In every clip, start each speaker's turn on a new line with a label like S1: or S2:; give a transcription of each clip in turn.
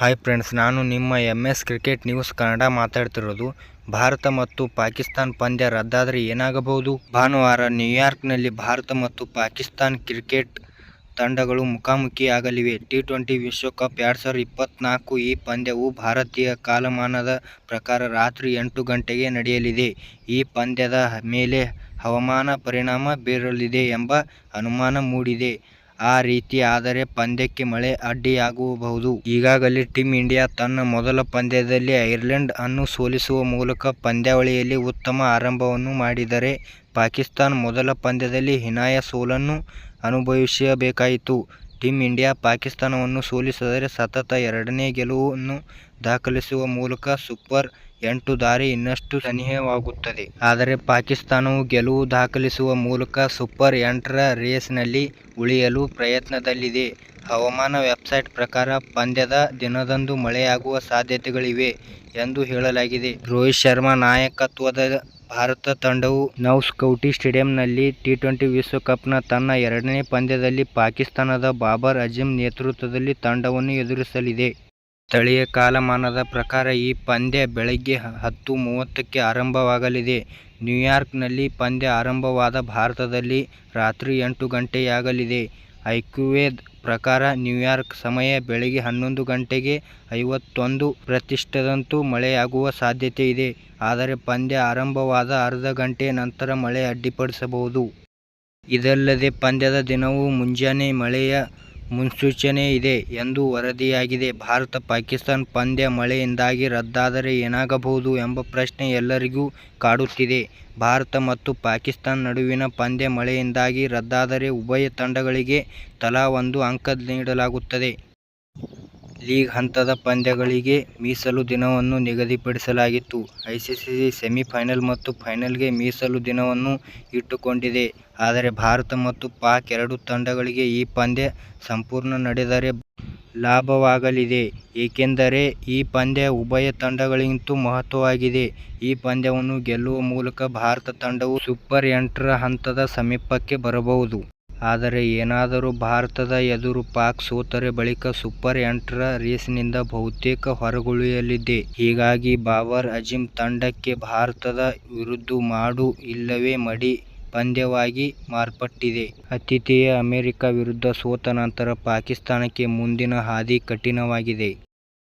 S1: Hi friends ನಾನು ನಿಮ್ಮ M S cricket news Kannada ಮಾತಾಡ್ತಿರೋದು. ಭಾರತ ಮತ್ತು ಪಾಕಿಸ್ತಾನ್ ಪಂದ್ಯ ರದ್ದಾದರೆ ಏನಾಗಬಹುದು? ಭಾನುವಾರ ನ್ಯೂಯಾರ್ಕ್ನಲ್ಲಿ ಭಾರತ ಮತ್ತು ಪಾಕಿಸ್ತಾನ್ ಕ್ರಿಕೆಟ್ ತಂಡಗಳು ಮುಖಾಮುಖಿಯಾಗಲಿವೆ. ಟಿ ಟ್ವೆಂಟಿ ವಿಶ್ವಕಪ್ ಎರಡು ಸಾವಿರದ ಇಪ್ಪತ್ನಾಲ್ಕು ಈ ಪಂದ್ಯವು ಭಾರತೀಯ ಕಾಲಮಾನದ ಪ್ರಕಾರ ರಾತ್ರಿ ಎಂಟು ಗಂಟೆಗೆ ನಡೆಯಲಿದೆ. ಈ ಪಂದ್ಯದ ಮೇಲೆ ಹವಾಮಾನ ಪರಿಣಾಮ ಬೀರಲಿದೆ ಎಂಬ ಅನುಮಾನ ಮೂಡಿದೆ. ಆ ರೀತಿ ಆದರೆ ಪಂದ್ಯಕ್ಕೆ ಮಳೆ ಅಡ್ಡಿಯಾಗಬಹುದು. ಈಗಾಗಲೇ ಟೀಂ ಇಂಡಿಯಾ ತನ್ನ ಮೊದಲ ಪಂದ್ಯದಲ್ಲಿ ಐರ್ಲೆಂಡ್ ಅನ್ನು ಸೋಲಿಸುವ ಮೂಲಕ ಪಂದ್ಯಾವಳಿಯಲ್ಲಿ ಉತ್ತಮ ಆರಂಭವನ್ನು ಮಾಡಿದರೆ ಪಾಕಿಸ್ತಾನ ಮೊದಲ ಪಂದ್ಯದಲ್ಲಿ ಹಿನಾಯ ಸೋಲನ್ನು ಅನುಭವಿಸಬೇಕಾಯಿತು. ಟೀಮ್ ಇಂಡಿಯಾ ಪಾಕಿಸ್ತಾನವನ್ನು ಸೋಲಿಸಿದರೆ ಸತತ ಎರಡನೇ ಗೆಲುವನ್ನು ದಾಖಲಿಸುವ ಮೂಲಕ ಸೂಪರ್ ಎಂಟು ದಾರಿ ಇನ್ನಷ್ಟು ಸನಿಹವಾಗುತ್ತದೆ. ಆದರೆ ಪಾಕಿಸ್ತಾನವು ಗೆಲುವು ದಾಖಲಿಸುವ ಮೂಲಕ ಸೂಪರ್ ಎಂಟರ ರೇಸ್ನಲ್ಲಿ ಉಳಿಯಲು ಪ್ರಯತ್ನದಲ್ಲಿದೆ. ಹವಾಮಾನ ವೆಬ್ಸೈಟ್ ಪ್ರಕಾರ ಪಂದ್ಯದ ದಿನದಂದು ಮಳೆಯಾಗುವ ಸಾಧ್ಯತೆಗಳಿವೆ ಎಂದು ಹೇಳಲಾಗಿದೆ. ರೋಹಿತ್ ಶರ್ಮಾ ನಾಯಕತ್ವದ ಭಾರತ ತಂಡವು ನವ್ಸ್ಕೌಟಿ ಸ್ಟೇಡಿಯಂನಲ್ಲಿ ಟಿ-ಟ್ವೆಂಟಿ ವಿಶ್ವಕಪ್ನ ತನ್ನ ಎರಡನೇ ಪಂದ್ಯದಲ್ಲಿ ಪಾಕಿಸ್ತಾನದ ಬಾಬರ್ ಅಜಿಮ್ ನೇತೃತ್ವದಲ್ಲಿ ತಂಡವನ್ನು ಎದುರಿಸಲಿದೆ. ಸ್ಥಳೀಯ ಕಾಲಮಾನದ ಪ್ರಕಾರ ಈ ಪಂದ್ಯ ಬೆಳಗ್ಗೆ ಹತ್ತು ಮೂವತ್ತಕ್ಕೆ ಆರಂಭವಾಗಲಿದೆ. ನ್ಯೂಯಾರ್ಕ್ನಲ್ಲಿ ಪಂದ್ಯ ಆರಂಭವಾದ ಭಾರತದಲ್ಲಿ ರಾತ್ರಿ ಎಂಟು ಗಂಟೆಯಾಗಲಿದೆ. ಐಕ್ಯೂವೇದ ಪ್ರಕಾರ ನ್ಯೂಯಾರ್ಕ್ ಸಮಯ ಬೆಳಗ್ಗೆ ಹನ್ನೊಂದು ಗಂಟೆಗೆ ಐವತ್ತೊಂದು ಪ್ರತಿಶತದಷ್ಟು ಮಳೆಯಾಗುವ ಸಾಧ್ಯತೆ ಇದೆ. ಆದರೆ ಪಂದ್ಯ ಆರಂಭವಾದ ಅರ್ಧ ಗಂಟೆ ನಂತರ ಮಳೆ ಅಡ್ಡಿಪಡಿಸಬಹುದು. ಇದಲ್ಲದೆ ಪಂದ್ಯದ ದಿನವೂ ಮುಂಜಾನೆ ಮಳೆಯ ಮುನ್ಸೂಚನೆ ಇದೆ ಎಂದು ವರದಿಯಾಗಿದೆ. ಭಾರತ-ಪಾಕಿಸ್ತಾನ ಪಂದ್ಯ ಮಳೆಯಿಂದಾಗಿ ರದ್ದಾದರೆ ಏನಾಗಬಹುದು ಎಂಬ ಪ್ರಶ್ನೆ ಎಲ್ಲರಿಗೂ ಕಾಡುತ್ತಿದೆ. ಭಾರತ ಮತ್ತು ಪಾಕಿಸ್ತಾನ ನಡುವಿನ ಪಂದ್ಯ ಮಳೆಯಿಂದಾಗಿ ರದ್ದಾದರೆ ಉಭಯ ತಂಡಗಳಿಗೆ ತಲಾ ಒಂದು ಅಂಕ ನೀಡಲಾಗುತ್ತದೆ. ಲೀಗ್ ಹಂತದ ಪಂದ್ಯಗಳಿಗೆ ಮೀಸಲು ದಿನವನ್ನು ನಿಗದಿಪಡಿಸಲಾಗಿತ್ತು. ಐಸಿಸಿ ಸೆಮಿಫೈನಲ್ ಮತ್ತು ಫೈನಲ್ಗೆ ಮೀಸಲು ದಿನವನ್ನು ಇಟ್ಟುಕೊಂಡಿದೆ. ಆದರೆ ಭಾರತ ಮತ್ತು ಪಾಕ್ ಎರಡು ತಂಡಗಳಿಗೆ ಈ ಪಂದ್ಯ ಸಂಪೂರ್ಣ ನಡೆದರೆ ಲಾಭವಾಗಲಿದೆ. ಏಕೆಂದರೆ ಈ ಪಂದ್ಯ ಉಭಯ ತಂಡಗಳಿಗಿಂತೂ ಮಹತ್ವವಾಗಿದೆ. ಈ ಪಂದ್ಯವನ್ನು ಗೆಲ್ಲುವ ಮೂಲಕ ಭಾರತ ತಂಡವು ಸೂಪರ್ ಎಂಟರ ಹಂತದ ಸಮೀಪಕ್ಕೆ ಬರಬಹುದು. ಆದರೆ ಏನಾದರೂ ಭಾರತದ ಎದುರು ಪಾಕ್ ಸೋತರೆ ಬಳಿಕ ಸೂಪರ್ ಎಂಟರ ರೇಸ್ನಿಂದ ಬಹುತೇಕ ಹೊರಗುಳಿಯಲಿದೆ. ಹೀಗಾಗಿ ಬಾಬರ್ ಅಜಿಮ್ ತಂಡಕ್ಕೆ ಭಾರತದ ವಿರುದ್ಧ ಮಾಡು ಇಲ್ಲವೇ ಮಡಿ ಪಂದ್ಯವಾಗಿ ಮಾರ್ಪಟ್ಟಿದೆ. ಆತಿಥೇಯ ಅಮೆರಿಕ ವಿರುದ್ಧ ಸೋತ ನಂತರ ಪಾಕಿಸ್ತಾನಕ್ಕೆ ಮುಂದಿನ ಹಾದಿ ಕಠಿನವಾಗಿದೆ.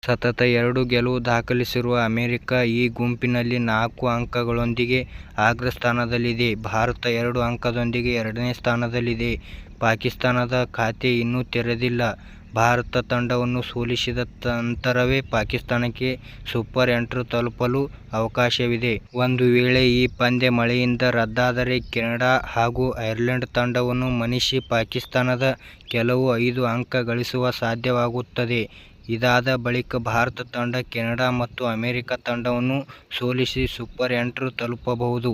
S1: ಸತತ ಎರಡು ಗೆಲುವು ದಾಖಲಿಸಿರುವ ಅಮೆರಿಕ ಈ ಗುಂಪಿನಲ್ಲಿ ನಾಲ್ಕು ಅಂಕಗಳೊಂದಿಗೆ ಅಗ್ರಸ್ಥಾನದಲ್ಲಿದೆ. ಭಾರತ ಎರಡು ಅಂಕದೊಂದಿಗೆ ಎರಡನೇ ಸ್ಥಾನದಲ್ಲಿದೆ. ಪಾಕಿಸ್ತಾನದ ಖಾತೆ ಇನ್ನೂ ತೆರೆದಿಲ್ಲ. ಭಾರತ ತಂಡವನ್ನು ಸೋಲಿಸಿದ ನಂತರವೇ ಪಾಕಿಸ್ತಾನಕ್ಕೆ ಸೂಪರ್ ಎಂಟ್ರು ತಲುಪಲು ಅವಕಾಶವಿದೆ. ಒಂದು ವೇಳೆ ಈ ಪಂದ್ಯ ಮಳೆಯಿಂದ ರದ್ದಾದರೆ ಕೆನಡಾ ಹಾಗೂ ಐರ್ಲೆಂಡ್ ತಂಡವನ್ನು ಮಣಿಸಿ ಪಾಕಿಸ್ತಾನದ ಕೆಲವು ಐದು ಅಂಕ ಗಳಿಸುವ ಸಾಧ್ಯವಾಗುತ್ತದೆ. ಇದಾದ ಬಳಿಕ ಭಾರತ ತಂಡ ಕೆನಡಾ ಮತ್ತು ಅಮೆರಿಕ ತಂಡವನ್ನು ಸೋಲಿಸಿ ಸೂಪರ್ ಎಂಟರ ತಲುಪಬಹುದು.